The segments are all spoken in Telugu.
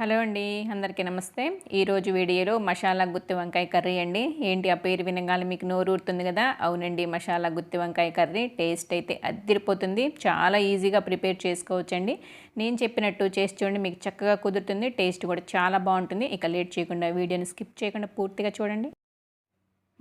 హలో అండి అందరికీ నమస్తే. ఈరోజు వీడియోలో మసాలా గుత్తి వంకాయ కర్రీ అండి. ఏంటి ఆ పేరు వినగానే మీకు నోరుతుంది కదా? అవునండి మసాలా గుత్తి వంకాయ కర్రీ టేస్ట్ అయితే అద్దిరిపోతుంది. చాలా ఈజీగా ప్రిపేర్ చేసుకోవచ్చండి. నేను చెప్పినట్టు చేసి చూడండి మీకు చక్కగా కుదురుతుంది. టేస్ట్ కూడా చాలా బాగుంటుంది. ఇక లేట్ చేయకుండా వీడియోని స్కిప్ చేయకుండా పూర్తిగా చూడండి.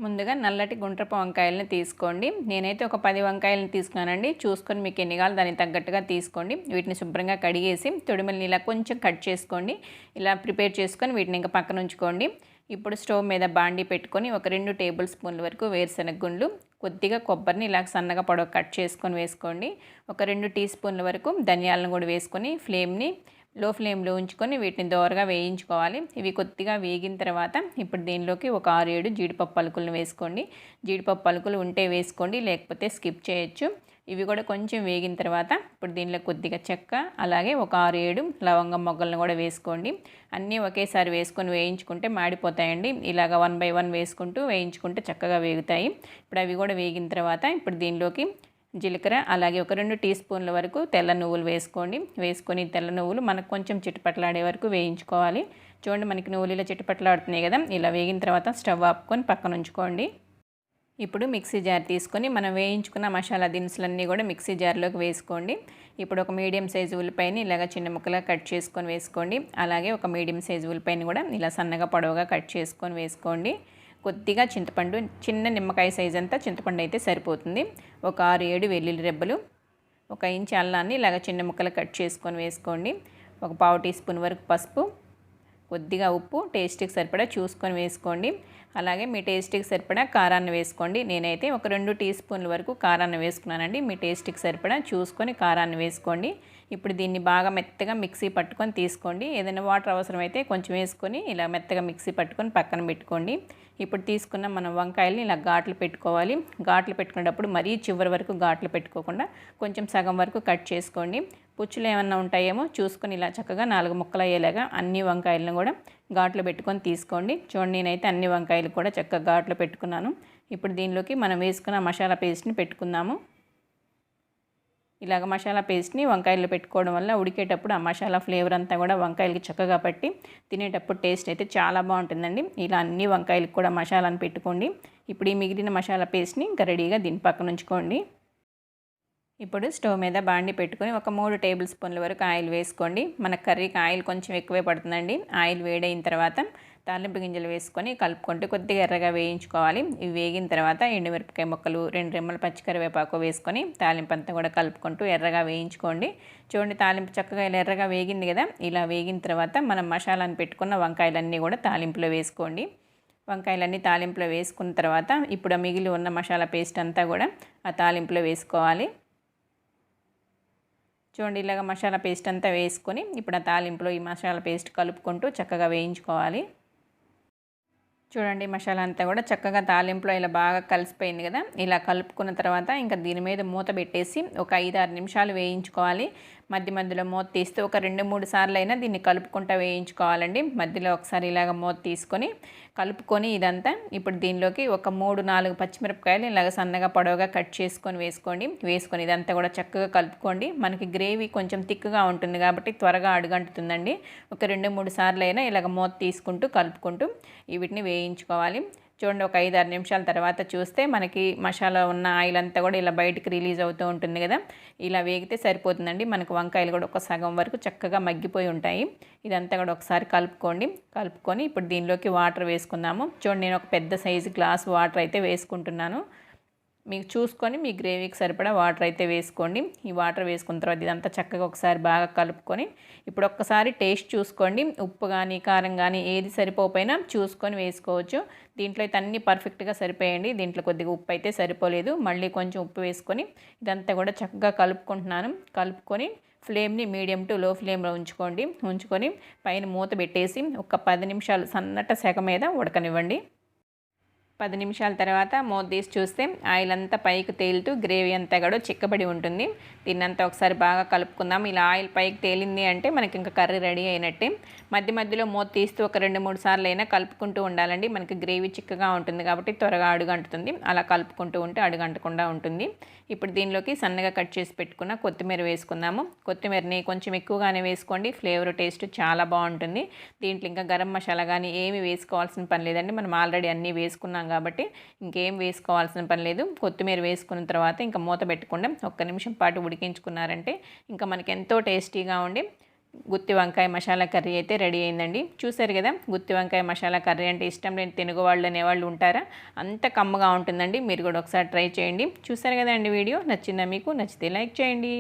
ముందుగా నల్లటి గుండ్రపు వంకాయలను తీసుకోండి. నేనైతే ఒక పది వంకాయలను తీసుకున్నానండి. చూసుకొని మీకు ఎన్ని కావాలి దానికి తగ్గట్టుగా తీసుకోండి. వీటిని శుభ్రంగా కడిగేసి తొడిమల్ని ఇలా కొంచెం కట్ చేసుకోండి. ఇలా ప్రిపేర్ చేసుకొని వీటిని ఇంకా పక్కన ఉంచుకోండి. ఇప్పుడు స్టవ్ మీద బాండి పెట్టుకొని ఒక రెండు టేబుల్ స్పూన్ల వరకు వేరుశనగ గుండ్లు కొద్దిగా కొబ్బరిని ఇలా సన్నగా పొడవ కట్ చేసుకొని వేసుకోండి. ఒక రెండు టీ స్పూన్ల వరకు ధనియాలను కూడా వేసుకొని ఫ్లేమ్ని లో ఫ్లేమ్లో ఉంచుకొని వీటిని దోరగా వేయించుకోవాలి. ఇవి కొద్దిగా వేగిన తర్వాత ఇప్పుడు దీనిలోకి ఒక ఆరు ఏడు జీడిపప్పు పలుకులను వేసుకోండి. జీడిపప్పు పలుకులు ఉంటే వేసుకోండి లేకపోతే స్కిప్ చేయొచ్చు. ఇవి కూడా కొంచెం వేగిన తర్వాత ఇప్పుడు దీనిలో కొద్దిగా చెక్క అలాగే ఒక ఆరు ఏడు లవంగం మొగ్గలను కూడా వేసుకోండి. అన్నీ ఒకేసారి వేసుకొని వేయించుకుంటే మాడిపోతాయండి. ఇలాగ వన్ బై వన్ వేసుకుంటూ వేయించుకుంటే చక్కగా వేగుతాయి. ఇప్పుడు అవి కూడా వేగిన తర్వాత ఇప్పుడు దీనిలోకి జీలకర్ర అలాగే ఒక రెండు టీ స్పూన్ల వరకు తెల్ల నువ్వులు వేసుకోండి. వేసుకొని తెల్ల నువ్వులు మనకు కొంచెం చిట్టుపట్లాడే వరకు వేయించుకోవాలి. చూడండి మనకి నువ్వులు ఇలా చిట్టుపట్లాడుతున్నాయి కదా. ఇలా వేగిన తర్వాత స్టవ్ ఆపుకొని పక్కన ఉంచుకోండి. ఇప్పుడు మిక్సీ జార్ తీసుకొని మనం వేయించుకున్న మసాలా దినుసులన్నీ కూడా మిక్సీ జార్లోకి వేసుకోండి. ఇప్పుడు ఒక మీడియం సైజు ఉల్లిపాయని ఇలాగ చిన్న ముక్కలుగా కట్ చేసుకొని వేసుకోండి. అలాగే ఒక మీడియం సైజు ఉల్లిపాయని కూడా ఇలా సన్నగా పొడవుగా కట్ చేసుకొని వేసుకోండి. కొద్దిగా చింతపండు చిన్న నిమ్మకాయ సైజ్ అంతా చింతపండు అయితే సరిపోతుంది. ఒక ఆరు ఏడు వెల్లుల్లి రెబ్బలు ఒక ఇంచు అల్లాన్ని ఇలాగ చిన్న ముక్కలు కట్ చేసుకొని వేసుకోండి. ఒక పావు టీ స్పూన్ వరకు పసుపు కొద్దిగా ఉప్పు టేస్ట్కి సరిపడా చూసుకొని వేసుకోండి. అలాగే మీ టేస్ట్కి సరిపడా కారాన్ని వేసుకోండి. నేనైతే ఒక రెండు టీ స్పూన్ల వరకు కారాన్ని వేసుకున్నానండి. మీ టేస్ట్కి సరిపడా చూసుకొని కారాన్ని వేసుకోండి. ఇప్పుడు దీన్ని బాగా మెత్తగా మిక్సీ పట్టుకొని తీసుకోండి. ఏదైనా వాటర్ అవసరమైతే కొంచెం వేసుకొని ఇలా మెత్తగా మిక్సీ పట్టుకొని పక్కన పెట్టుకోండి. ఇప్పుడు తీసుకున్న మనం వంకాయల్ని ఇలా ఘాట్లు పెట్టుకోవాలి. ఘాట్లు పెట్టుకునేటప్పుడు మరీ చివరి వరకు ఘాట్లు పెట్టుకోకుండా కొంచెం సగం వరకు కట్ చేసుకోండి. పుచ్చులు ఏమన్నా ఉంటాయేమో చూసుకొని ఇలా చక్కగా నాలుగు ముక్కలు అయ్యేలాగా అన్ని వంకాయలను కూడా ఘాట్లో పెట్టుకొని తీసుకోండి. చూడండి నేనైతే అన్ని వంకాయలు కూడా చక్కగా ఘాట్లో పెట్టుకున్నాను. ఇప్పుడు దీనిలోకి మనం వేసుకున్న మసాలా పేస్ట్ని పెట్టుకుందాము. ఇలాగ మసాలా పేస్ట్ని వంకాయలు పెట్టుకోవడం వల్ల ఉడికేటప్పుడు ఆ మసాలా ఫ్లేవర్ అంతా కూడా వంకాయలకి చక్కగా పట్టి తినేటప్పుడు టేస్ట్ అయితే చాలా బాగుంటుందండి. ఇలా అన్ని వంకాయలకు కూడా మసాలాను పెట్టుకోండి. ఇప్పుడు ఈ మిగిలిన మసాలా పేస్ట్ని ఇంకా రెడీగా దీని పక్కన ఉంచుకోండి. ఇప్పుడు స్టవ్ మీద బాండి పెట్టుకొని ఒక మూడు టేబుల్ స్పూన్ల వరకు ఆయిల్ వేసుకోండి. మన కర్రీకి ఆయిల్ కొంచెం ఎక్కువే పడుతుందండి. ఆయిల్ వేడైన తర్వాత తాలింపు గింజలు వేసుకొని కలుపుకుంటూ కొద్దిగా ఎర్రగా వేయించుకోవాలి. ఇవి వేగిన తర్వాత ఎండుమిరపకాయ ముక్కలు రెండు రెమ్మల పచ్చికరివేపాకు వేసుకొని తాలింపు అంతా కూడా కలుపుకుంటూ ఎర్రగా వేయించుకోండి. చూడండి తాలింపు చక్కగా ఇలా ఎర్రగా వేగింది కదా. ఇలా వేగిన తర్వాత మనం మసాలాను పెట్టుకున్న వంకాయలన్నీ కూడా తాలింపులో వేసుకోండి. వంకాయలన్నీ తాలింపులో వేసుకున్న తర్వాత ఇప్పుడు మిగిలి ఉన్న మసాలా పేస్ట్ అంతా కూడా ఆ తాలింపులో వేసుకోవాలి. చూడండి ఇలాగ మసాలా పేస్ట్ అంతా వేసుకొని ఇప్పుడు ఆ తాలింపులో ఈ మసాలా పేస్ట్ కలుపుకుంటూ చక్కగా వేయించుకోవాలి. చూడండి మసాలా అంతా కూడా చక్కగా తాలింపులో ఇలా బాగా కలిసిపోయింది కదా. ఇలా కలుపుకున్న తర్వాత ఇంకా దీని మీద మూత పెట్టేసి ఒక ఐదు ఆరు నిమిషాలు వేయించుకోవాలి. మధ్య మధ్యలో మూత తీస్తే ఒక రెండు మూడు సార్లు అయినా దీన్ని కలుపుకుంటూ వేయించుకోవాలండి. మధ్యలో ఒకసారి ఇలాగ మూత తీసుకొని కలుపుకొని ఇదంతా ఇప్పుడు దీనిలోకి ఒక మూడు నాలుగు పచ్చిమిరపకాయలు ఇలాగ సన్నగా పొడవుగా కట్ చేసుకొని వేసుకోండి. వేసుకొని ఇదంతా కూడా చక్కగా కలుపుకోండి. మనకి గ్రేవీ కొంచెం థిక్గా ఉంటుంది కాబట్టి త్వరగా అడుగంటుతుందండి. ఒక రెండు మూడు సార్లు అయినా ఇలాగ మూత తీసుకుంటూ కలుపుకుంటూ వీటిని వేయించుకోవాలి. చూడండి ఒక ఐదు ఆరు నిమిషాల తర్వాత చూస్తే మనకి మసాలా ఉన్న ఆయిల్ అంతా కూడా ఇలా బయటకు రిలీజ్ అవుతూ ఉంటుంది కదా. ఇలా వేగితే సరిపోతుందండి. మనకు వంకాయలు కూడా ఒక సగం వరకు చక్కగా మగ్గిపోయి ఉంటాయి. ఇదంతా కూడా ఒకసారి కలుపుకోండి. కలుపుకొని ఇప్పుడు దీనిలోకి వాటర్ వేసుకుందాము. చూడండి నేను ఒక పెద్ద సైజు గ్లాస్ వాటర్ అయితే వేసుకుంటున్నాను. మీకు చూసుకొని మీ గ్రేవీకి సరిపడా వాటర్ అయితే వేసుకోండి. ఈ వాటర్ వేసుకున్న తర్వాత ఇదంతా చక్కగా ఒకసారి బాగా కలుపుకొని ఇప్పుడు ఒక్కసారి టేస్ట్ చూసుకోండి. ఉప్పు కానీ కారం కానీ ఏది సరిపోపోయినా చూసుకొని వేసుకోవచ్చు. దీంట్లో అయితే అన్నీ పర్ఫెక్ట్గా సరిపోయండి. దీంట్లో కొద్దిగా ఉప్పు అయితే సరిపోలేదు. మళ్ళీ కొంచెం ఉప్పు వేసుకొని ఇదంతా కూడా చక్కగా కలుపుకుంటున్నాను. కలుపుకొని ఫ్లేమ్ని మీడియం టు లో ఫ్లేమ్లో ఉంచుకోండి. ఉంచుకొని పైన మూత పెట్టేసి ఒక పది నిమిషాలు సన్నట సెగ మీద ఉడకనివ్వండి. పది నిమిషాల తర్వాత మూత తీసి చూస్తే ఆయిల్ అంతా పైకి తేలుతూ గ్రేవీ అంతా కూడా చిక్కబడి ఉంటుంది. దీన్నంతా ఒకసారి బాగా కలుపుకుందాం. ఇలా ఆయిల్ పైకి తేలింది అంటే మనకి ఇంకా కర్రీ రెడీ అయినట్టే. మధ్య మధ్యలో మూత తీస్తూ ఒక రెండు మూడు సార్లు అయినా కలుపుకుంటూ ఉండాలండి. మనకి గ్రేవీ చిక్కగా ఉంటుంది కాబట్టి త్వరగా అడుగంటుతుంది. అలా కలుపుకుంటూ ఉంటే అడుగంటకుండా ఉంటుంది. ఇప్పుడు దీనిలోకి సన్నగా కట్ చేసి పెట్టుకున్న కొత్తిమీర వేసుకుందాము. కొత్తిమీరని కొంచెం ఎక్కువగానే వేసుకోండి. ఫ్లేవర్ టేస్ట్ చాలా బాగుంటుంది. దీంట్లో ఇంకా గరం మసాలా కానీ ఏమి వేసుకోవాల్సిన పని లేదండి. మనం ఆల్రెడీ అన్నీ వేసుకున్నాం కాబట్టి ఇంకేం వేసుకోవాల్సిన పని లేదు. కొత్తిమీర వేసుకున్న తర్వాత ఇంకా మూత పెట్టకుండా ఒక్క నిమిషం పాటు ఉడికించుకున్నారంటే ఇంకా మనకి ఎంతో టేస్టీగా ఉండి గుత్తి వంకాయ మసాలా కర్రీ అయితే రెడీ అయిందండి. చూసారు కదా గుత్తి వంకాయ మసాలా కర్రీ అంటే ఇష్టం లేని తెలుగు వాళ్ళు అనేవాళ్ళు ఉంటారా? అంత కమ్మగా ఉంటుందండి. మీరు కూడా ఒకసారి ట్రై చేయండి. చూసారు కదా అండి వీడియో? నచ్చిందా మీకు? నచ్చితే లైక్ చేయండి.